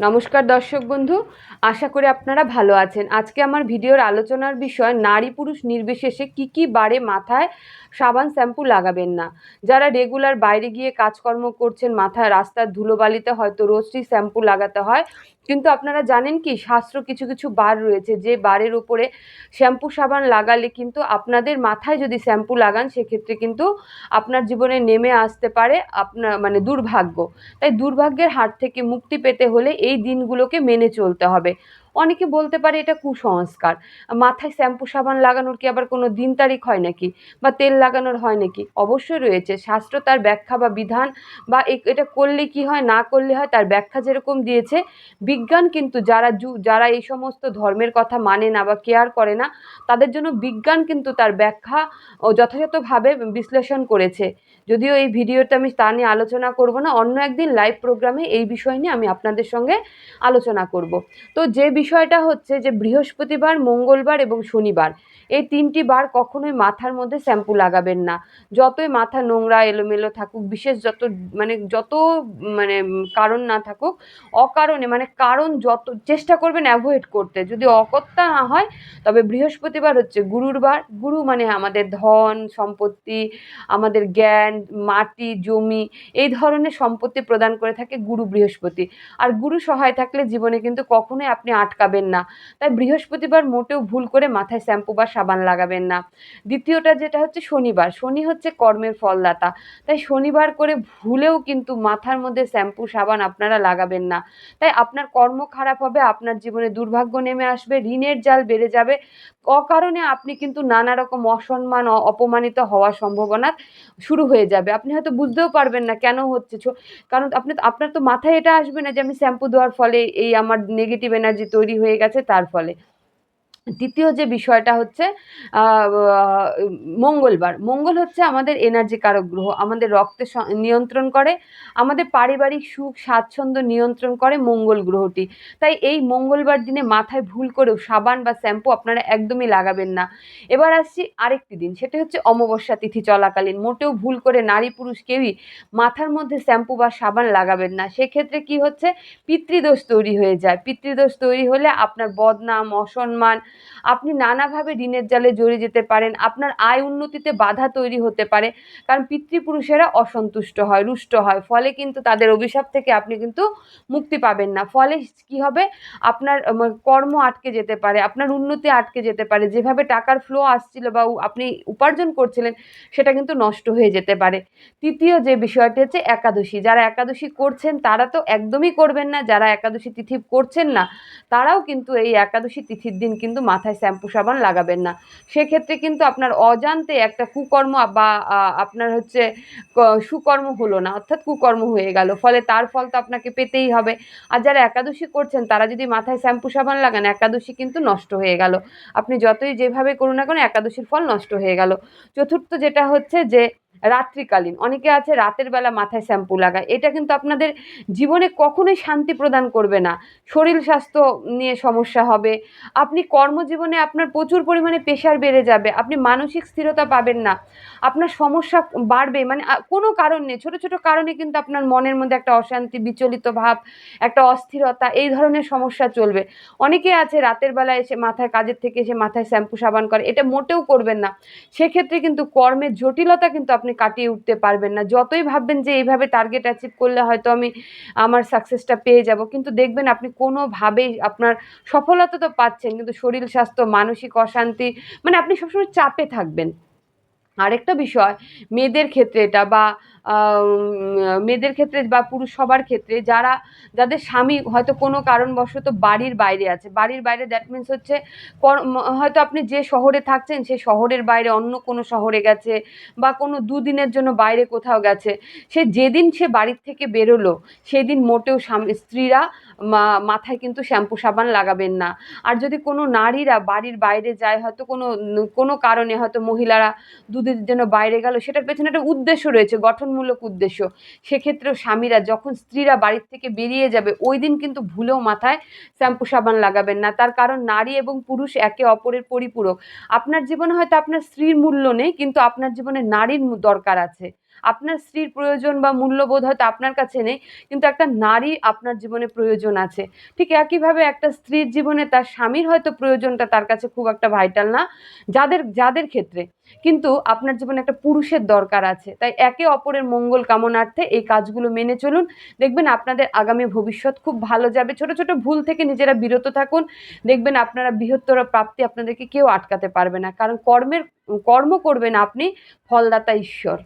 নমস্কার দর্শক বন্ধু, আশা করি আপনারা ভালো আছেন। আজকে আমার ভিডিওর আলোচনার বিষয়, নারী পুরুষ নির্বিশেষে কি কি বারে মাথায় সাবান শ্যাম্পু লাগাবেন না? যারা রেগুলার বাইরে গিয়ে কাজকর্ম করছেন, মাথায় রাস্তার ধুলোবালিতে হয়তো রোজই শ্যাম্পু লাগাতে হয়। কিন্তু আপনারা জানেন কি, শাস্ত্র কিছু কিছু বার রয়েছে, যে বারের উপরে শ্যাম্পু সাবান লাগালে কিন্তু আপনাদের মাথায় যদি শ্যাম্পু লাগান, সেক্ষেত্রে কিন্তু আপনার জীবনে নেমে আসতে পারে আপনার মানে দুর্ভাগ্য। তাই দুর্ভাগ্যের হাত থেকে মুক্তি পেতে হলে এই দিনগুলোকে মেনে চলতে হবে। অনেকে বলতে পারে এটা কুসংস্কার। মাথায় শ্যাম্পু সাবান লাগানোর কি আবার কোনো দিন তারিখ হয় নাকি? বা তেল লাগানোর হয় নাকি? অবশ্যই রয়েছে। শাস্ত্র তার ব্যাখ্যা বা বিধান বা এটা করলে কি হয়, না করলে হয়, তার ব্যাখ্যা যেরকম দিয়েছে, বিজ্ঞান কিন্তু যারা জু- যারা এই সমস্ত ধর্মের কথা মানে না বা কেয়ার করে না, তাদের জন্য বিজ্ঞান কিন্তু তার ব্যাখ্যা ও যথাযথভাবে বিশ্লেষণ করেছে। যদিও এই ভিডিওটা আমি তা নিয়ে আলোচনা করব না, অন্য একদিন লাইভ প্রোগ্রামে এই বিষয় নিয়ে আমি আপনাদের সঙ্গে আলোচনা করব। তো যে বিষয়টা হচ্ছে যে বৃহস্পতিবার, মঙ্গলবার এবং শনিবার এই তিনটি বার কখনোই মাথার মধ্যে শ্যাম্পু লাগাবেন না। যতই মাথা নোংরা, এলোমেলো থাকুক, বিশেষ যত মানে যত মানে কারণ না থাকুক, অকারণে মানে কারণ যত চেষ্টা করবেন অ্যাভয়েড করতে। যদি অকর্তা না হয়, তবে বৃহস্পতিবার হচ্ছে গুরুর বার। গুরু মানে আমাদের ধন, সম্পত্তি, আমাদের জ্ঞান, মাটি, জমি, এই ধরনের সম্পত্তি প্রদান করে থাকে গুরু বৃহস্পতি। আর গুরু সহায় থাকলে জীবনে কিন্তু কখনোই আপনি আটকাবেন না। তাই বৃহস্পতিবার মোটেও ভুল করে মাথায় শ্যাম্পু বা সাবান লাগাবেন না। দ্বিতীয়টা যেটা হচ্ছে শনিবার। শনি হচ্ছে কর্মের ফলদাতা। তাই শনিবার করে ভুলেও কিন্তু মাথার মধ্যে শ্যাম্পু, সাবান আপনারা লাগাবেন না। তাই আপনার কর্ম খারাপ হবে, আপনার জীবনে দুর্ভাগ্য নেমে আসবে, ঋণের জাল বেড়ে যাবে। অকারণে আপনি কিন্তু নানা রকম অসম্মান অপমানিত হওয়ার সম্ভাবনা শুরু হয়ে যাবে। আপনি হয়তো বুঝতেও পারবেন না কেন হচ্ছে। কারণ আপনি, আপনার তো মাথায় এটা আসবে না যে আমি শ্যাম্পু দেওয়ার ফলে এই আমার নেগেটিভ এনার্জি তৈরি হয়ে গেছে তার ফলে। দ্বিতীয় যে বিষয়টা হচ্ছে মঙ্গলবার। মঙ্গল হচ্ছে আমাদের এনার্জি কারক গ্রহ, আমাদের রক্তে নিয়ন্ত্রণ করে, আমাদের পারিবারিক সুখ, স্বাচ্ছন্দ্য নিয়ন্ত্রণ করে মঙ্গল গ্রহটি। তাই এই মঙ্গলবার দিনে মাথায় ভুল করেও সাবান বা শ্যাম্পু আপনারা একদমই লাগাবেন না। এবার আসছি আরেকটি দিন, সেটা হচ্ছে অমাবস্যা তিথি চলাকালীন। মোটেও ভুল করে নারী পুরুষ কেউই মাথার মধ্যে শ্যাম্পু বা সাবান লাগাবেন না। সেক্ষেত্রে কি হচ্ছে? পিতৃদোষ তৈরি হয়ে যায়। পিতৃদোষ তৈরি হলে আপনার বদনাম, অসম্মান আপনি নানাভাবে ঋণের জালে জড়িয়ে যেতে পারেন, আপনার আয় উন্নতিতে বাধা তৈরি হতে পারে, কারণ পিতৃপুরুষেরা অসন্তুষ্ট হয়, রুষ্ট হয়, ফলে কিন্তু তাদের অভিশাপ থেকে আপনি কিন্তু মুক্তি পাবেন না। ফলে কি হবে? আপনার কর্ম আটকে যেতে পারে, আপনার উন্নতি আটকে যেতে পারে, যেভাবে টাকার ফ্লো আসছিল বা আপনি উপার্জন করছিলেন, সেটা কিন্তু নষ্ট হয়ে যেতে পারে। তৃতীয় যে বিষয়টি হচ্ছে একাদশী, যারা একাদশী করছেন তারা তো একদমই করবেন না, যারা একাদশী তিথি করছেন না, তারাও কিন্তু এই একাদশী তিথির দিন কিন্তু মাথায় শ্যাম্পু সাবান লাগাবেন না। সেক্ষেত্রে কিন্তু আপনার অজান্তে একটা কুকর্ম বা আপনার হচ্ছে সুকর্ম হলো না, অর্থাৎ কুকর্ম হয়ে গেল। ফলে তার ফল তো আপনাকে পেতেই হবে। আর যারা একাদশী করছেন, তারা যদি মাথায় শ্যাম্পু সাবান লাগান, একাদশী কিন্তু নষ্ট হয়ে গেল। আপনি যতই যেভাবে করুন না কেন, একাদশীর ফল নষ্ট হয়ে গেল। চতুর্থ যেটা হচ্ছে যে রাত্রিকালীন। অনেকে আছে রাতের বেলা মাথায় শ্যাম্পু লাগায়। এটা কিন্তু আপনাদের জীবনে কখনোই শান্তি প্রদান করবে না। শরীর স্বাস্থ্য নিয়ে সমস্যা হবে। আপনি কর্মজীবনে আপনার প্রচুর পরিমাণে প্রেশার বেড়ে যাবে। আপনি মানসিক স্থিরতা পাবেন না। আপনার সমস্যা বাড়বে। মানে কোনো কারণ নেই। ছোটো ছোটো কারণে কিন্তু আপনার মনের মধ্যে একটা অশান্তি, বিচলিত ভাব, একটা অস্থিরতা, এই ধরনের সমস্যা চলবে। অনেকে আছে রাতের বেলা এসে মাথায় কাজের থেকে এসে মাথায় শ্যাম্পু, সাবান করে। এটা মোটেও করবেন না। সেক্ষেত্রে কিন্তু কর্মের জটিলতা কিন্তু আপনি কাটিয়ে উঠতে পারবেন না। যতই ভাববেন যে এইভাবে টার্গেট অ্যাচিভ করলে হয়তো আমি আমার সাকসেসটা পেয়ে যাব, কিন্তু দেখবেন আপনি কোনোভাবেই আপনার সফলতা তো পাচ্ছেন, কিন্তু শরীর, স্বাস্থ্য, মানসিক অশান্তি মানে আপনি সবসময় চাপে থাকবেন। আরেকটা বিষয়, মেয়েদের ক্ষেত্রে এটা বা মেয়েদের ক্ষেত্রে বা পুরুষ সবার ক্ষেত্রে যারা, যাদের স্বামী হয়তো কোনো কারণবশত বাড়ির বাইরে আছে, বাড়ির বাইরে দ্যাট মিন্স হচ্ছে হয়তো আপনি যে শহরে থাকছেন সেই শহরের বাইরে অন্য কোনো শহরে গেছে বা কোনো দুদিনের জন্য বাইরে কোথাও গেছে, সে যেদিন সে বাড়ির থেকে বেরোলো, সেদিন মোটেও স্বামী, স্ত্রীরা মাথায় কিন্তু শ্যাম্পু সাবান লাগাবেন না। আর যদি কোনো নারীরা বাড়ির বাইরে যায়, হয়তো কোনো কোনো কারণে হয়তো মহিলারা দুদিনের জন্য বাইরে গেল, সেটার পেছনে একটা উদ্দেশ্য রয়েছে, গঠনমূলক উদ্দেশ্য। সেক্ষেত্রেও স্বামীরা যখন স্ত্রীরা বাড়ির থেকে বেরিয়ে যাবে, ওই দিন কিন্তু ভুলেও মাথায় শ্যাম্পু সাবান লাগাবেন না। তার কারণ নারী এবং পুরুষ একে অপরের পরিপূরক। আপনার জীবনে হয়তো আপনার স্ত্রীর মূল্য নেই, কিন্তু আপনার জীবনে নারীর দরকার আছে। আপনার স্ত্রীর প্রয়োজন বা মূল্যবোধ হয়তো আপনার কাছে নেই, কিন্তু একটা নারী আপনার জীবনে প্রয়োজন আছে। ঠিক একইভাবে একটা স্ত্রীর জীবনে তার স্বামীর হয়তো প্রয়োজনটা তার কাছে খুব একটা ভাইটাল না, যাদের যাদের ক্ষেত্রে। কিন্তু আপনার জীবনে একটা পুরুষের দরকার আছে। তাই একে অপরের মঙ্গল কামনার্থে এই কাজগুলো মেনে চলুন। দেখবেন আপনাদের আগামী ভবিষ্যৎ খুব ভালো যাবে। ছোট ছোট ভুল থেকে নিজেরা বিরত থাকুন। দেখবেন আপনারা বৃহত্তর প্রাপ্তি আপনাদেরকে কেউ আটকাতে পারবে না। কারণ কর্মের, কর্ম করবেন আপনি, ফলদাতা ঈশ্বর।